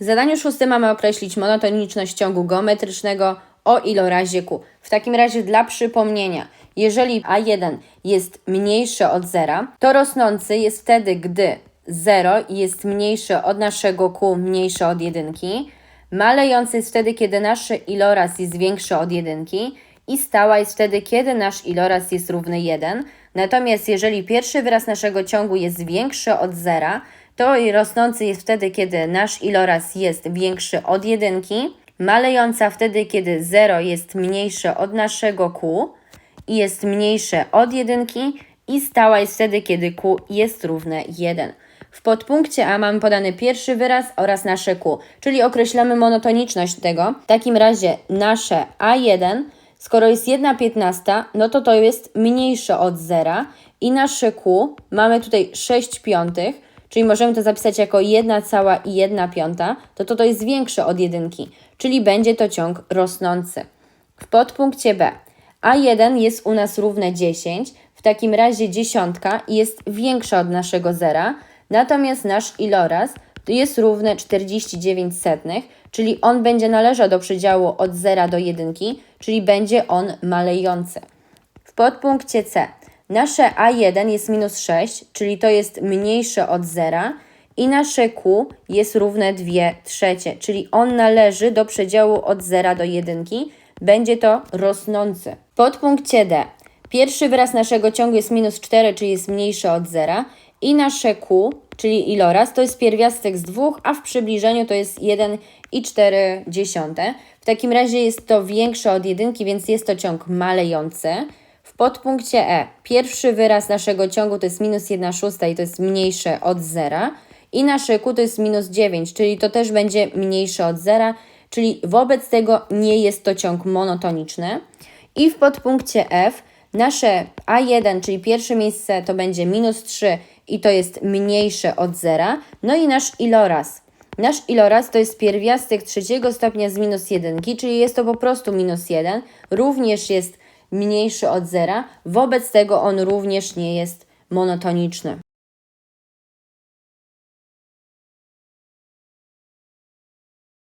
W zadaniu szóstym mamy określić monotoniczność ciągu geometrycznego o ilorazie q. W takim razie dla przypomnienia, jeżeli a1 jest mniejsze od zera, to rosnący jest wtedy, gdy 0 jest mniejsze od naszego q mniejsze od jedynki, malejący jest wtedy, kiedy nasz iloraz jest większy od jedynki i stała jest wtedy, kiedy nasz iloraz jest równy 1. Natomiast jeżeli pierwszy wyraz naszego ciągu jest większy od zera, to i rosnący jest wtedy, kiedy nasz iloraz jest większy od jedynki, malejąca wtedy, kiedy 0 jest mniejsze od naszego q i jest mniejsze od jedynki i stała jest wtedy, kiedy q jest równe 1. W podpunkcie A mamy podany pierwszy wyraz oraz nasze q, czyli określamy monotoniczność tego. W takim razie nasze A1, skoro jest 1 piętnasta, no to to jest mniejsze od zera i nasze q mamy tutaj 6 piątych, czyli możemy to zapisać jako 1 cała i 1 piąta, to to, to jest większe od jedynki, czyli będzie to ciąg rosnący. W podpunkcie B A1 jest u nas równe 10, w takim razie dziesiątka jest większa od naszego zera, natomiast nasz iloraz jest równy 49 setnych, czyli on będzie należał do przedziału od 0 do 1, czyli będzie on malejący. W podpunkcie C nasze A1 jest minus 6, czyli to jest mniejsze od zera i nasze Q jest równe 2 trzecie, czyli on należy do przedziału od 0 do 1, będzie to rosnący. Podpunkcie D pierwszy wyraz naszego ciągu jest minus 4, czyli jest mniejszy od zera i nasze Q, czyli iloraz, to jest pierwiastek z 2, a w przybliżeniu to jest 1,4. W takim razie jest to większe od jedynki, więc jest to ciąg malejący. W podpunkcie E pierwszy wyraz naszego ciągu to jest minus 1 szósta i to jest mniejsze od zera. I nasze Q to jest minus 9, czyli to też będzie mniejsze od zera, czyli wobec tego nie jest to ciąg monotoniczny. I w podpunkcie F nasze A1, czyli pierwsze miejsce to będzie minus 3 i to jest mniejsze od zera. No i nasz iloraz. Nasz iloraz to jest pierwiastek trzeciego stopnia z minus 1, czyli jest to po prostu minus 1. Również jest mniejszy od zera, wobec tego on również nie jest monotoniczny.